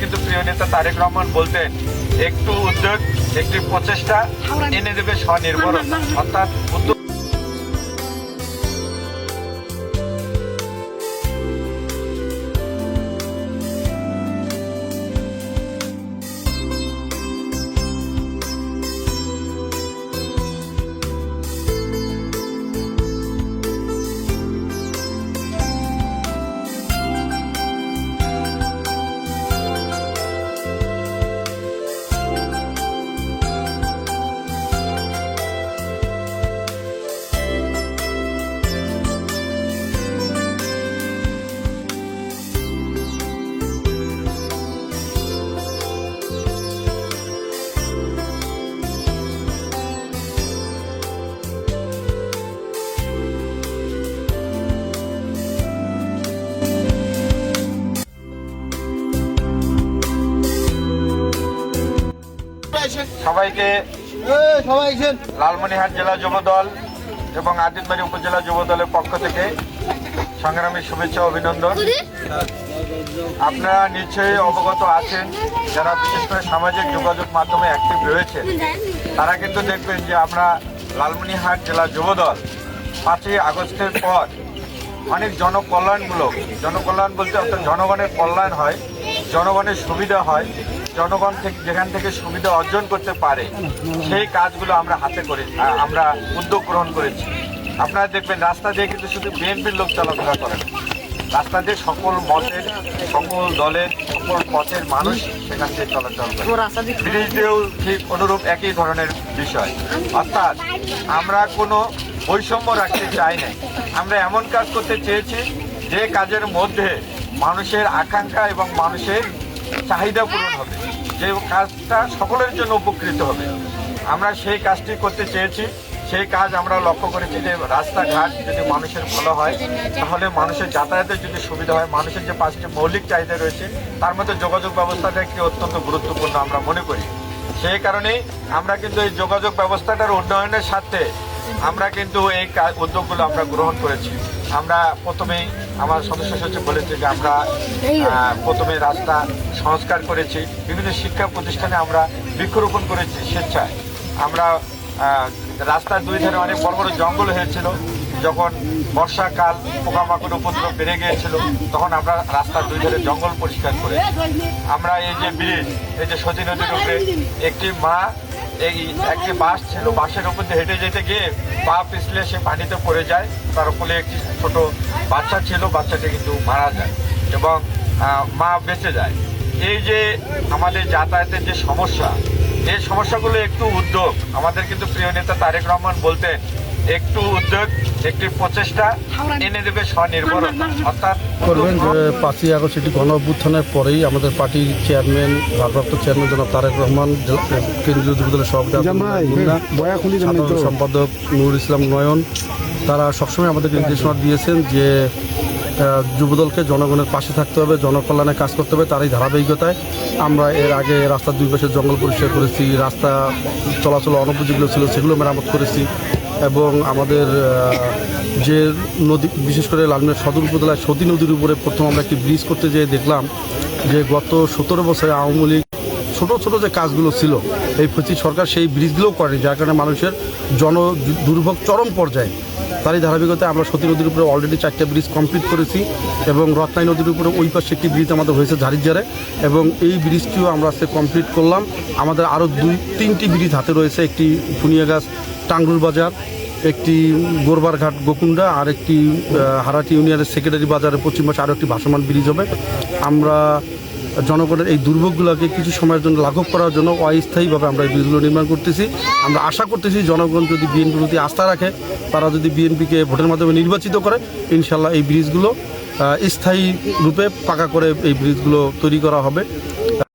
কিন্তু প্রিয় নেতা তারেক রহমান বলতেন একটু উদ্যোগ একটি প্রচেষ্টা এনে দেবে স্বনির্ভর অর্থাৎ উদ্যোগ সবাইকে লালমনিরহাট জেলা যুব দল এবং আদিতবাড়ি উপজেলা যুব দলের পক্ষ থেকে সংগ্রামী শুভেচ্ছা অভিনন্দন। আপনারা নিশ্চয়ই অবগত আছেন যারা বিশেষ করে সামাজিক যোগাযোগ মাধ্যমে অ্যাক্টিভ রয়েছে তারা কিন্তু দেখবেন যে আমরা লালমনিরহাট জেলা যুব দল পাঁচই আগস্টের পর অনেক জনকল্যাণমূলক জনকল্যাণ বলতে অর্থাৎ জনগণের কল্যাণ হয় জনগণের সুবিধা হয় জনগণ থেকে যেখান থেকে সুবিধা অর্জন করতে পারে সেই কাজগুলো আমরা হাতে করে আমরা উদ্যোগ গ্রহণ করেছি। আপনারা দেখবেন রাস্তা দিয়ে কিন্তু শুধু বিএনপির লোক চলাফেরা করে না। রাস্তা দিয়ে সকল মতের সকল দলের সকল পথের মানুষ সেখান থেকে চলাচল করে। ব্রিজ দিয়েও ঠিক অনুরূপ একই ধরনের বিষয়। অর্থাৎ আমরা কোনো বৈষম্য রাখতে চাই না আমরা এমন কাজ করতে চেয়েছি যে কাজের মধ্যে মানুষের আকাঙ্ক্ষা এবং মানুষের চাহিদা পূরণ হবে, যে কাজটা সকলের জন্য উপকৃত হবে। আমরা সেই কাজটি করতে চেয়েছি, সেই কাজ আমরা লক্ষ্য করেছি যে রাস্তাঘাট যদি মানুষের ভালো হয়, তাহলে মানুষের যাতায়াতের যদি সুবিধা হয়, মানুষের যে পাঁচটি মৌলিক চাহিদা রয়েছে, তার মধ্যে যোগাযোগ ব্যবস্থাটা একটি অত্যন্ত গুরুত্বপূর্ণ আমরা মনে করি। সেই কারণেই আমরা কিন্তু এই যোগাযোগ ব্যবস্থাটার উন্নয়নের সাথে আমরা কিন্তু এই উদ্যোগগুলো আমরা গ্রহণ করেছি। আমরা প্রথমেই আমার সদস্য সচিব বলেছে যে আমরা প্রথমে রাস্তা সংস্কার করেছি, বিভিন্ন শিক্ষা প্রতিষ্ঠানে আমরা বৃক্ষরোপণ করেছি স্বেচ্ছায়। আমরা রাস্তার দুই ধারে অনেক বড় বড় জঙ্গল হয়েছিল। যখন বর্ষাকাল, পোকামাকড় উপদ্রব বেড়ে গিয়েছিল, তখন আমরা রাস্তার দুই ধারে জঙ্গল পরিষ্কার করেছি। আমরা এই যে ব্রিজ, এই যে সতী নদীর উপরে একটি মা এই একটি বাস ছিল, বাসের উপর দিয়ে হেঁটে যেতে গিয়ে পা পিছলে সে পানিতে পড়ে যায়। তার উপরে একটি ছোট বাচ্চা ছিল, বাচ্চাটি কিন্তু মারা যায় এবং মা বেঁচে যায়। এই যে আমাদের যাতায়াতের যে সমস্যা, এই সমস্যাগুলো একটু উদ্যোগ। আমাদের কিন্তু প্রিয় নেতা তারেক রহমান বলতেন একটু উদ্যোগ একটি প্রচেষ্টা এনে দেবে স্বনির্ভরতা। অর্থাৎ করবেন যে পাঁচই আগস্ট এটি গণ অভ্যুত্থানের পরেই আমাদের পার্টির চেয়ারম্যান ভারপ্রাপ্ত চেয়ারম্যান জনাব তারেক রহমান কেন্দ্রীয় যুবদলের সভাপতি। সাধারণ সম্পাদক নুর ইসলাম নয়ন তারা সবসময় আমাদেরকে নির্দেশনা দিয়েছেন যে যুবদলকে জনগণের পাশে থাকতে হবে জনকল্যাণে কাজ করতে হবে তারই ধারাবাহিকতায়। আমরা এর আগে রাস্তার দুই পাশে জঙ্গল পরিষ্কার করেছি রাস্তা চলাচল অনুপযোগী ছিল সেগুলো মেরামত করেছি। এবং আমাদের যে নদী, বিশেষ করে লালমিয়া সদর উপজেলায় সতী নদীর উপরে প্রথম আমরা একটি ব্রিজ করতে যেয়ে দেখলাম যে গত সতেরো বছরে আওয়ামী লীগ ছোটো ছোটো যে কাজগুলো ছিল, এই ফচি সরকার সেই ব্রিজগুলোও করেনি, যার কারণে মানুষের জন দুর্ভোগ চরম পর্যায়ে। তারই ধারাবাহিকতায় আমরা সতী নদীর উপরে অলরেডি চারটে ব্রিজ কমপ্লিট করেছি এবং রত্নাই নদীর উপরে ওই পাশে একটি ব্রিজ আমাদের হয়েছে ঝাড়িজারে এবং এই ব্রিজটিও আমরা আজকে কমপ্লিট করলাম। আমাদের আরও দুই, তিনটি ব্রিজ হাতে রয়েছে, একটি ফুনিয়াগাছ টাঙ্গুর বাজার, একটি গোরবারঘাট গোকুন্ডা আর একটি হারাটি ইউনিয়নের সেক্রেটারি বাজারের পশ্চিম পাশে আরও একটি ভাসমান ব্রিজ হবে। আমরা জনগণের এই দুর্ভোগগুলোকে কিছু সময়ের জন্য লাঘব করার জন্য অস্থায়ীভাবে আমরা এই ব্রিজগুলো নির্মাণ করতেছি। আমরা আশা করতেছি জনগণ যদি বিএনপির প্রতি আস্থা রাখে, তারা যদি বিএনপিকে ভোটের মাধ্যমে নির্বাচিত করে ইনশাল্লাহ এই ব্রিজগুলো স্থায়ী রূপে পাকা করে এই ব্রিজগুলো তৈরি করা হবে।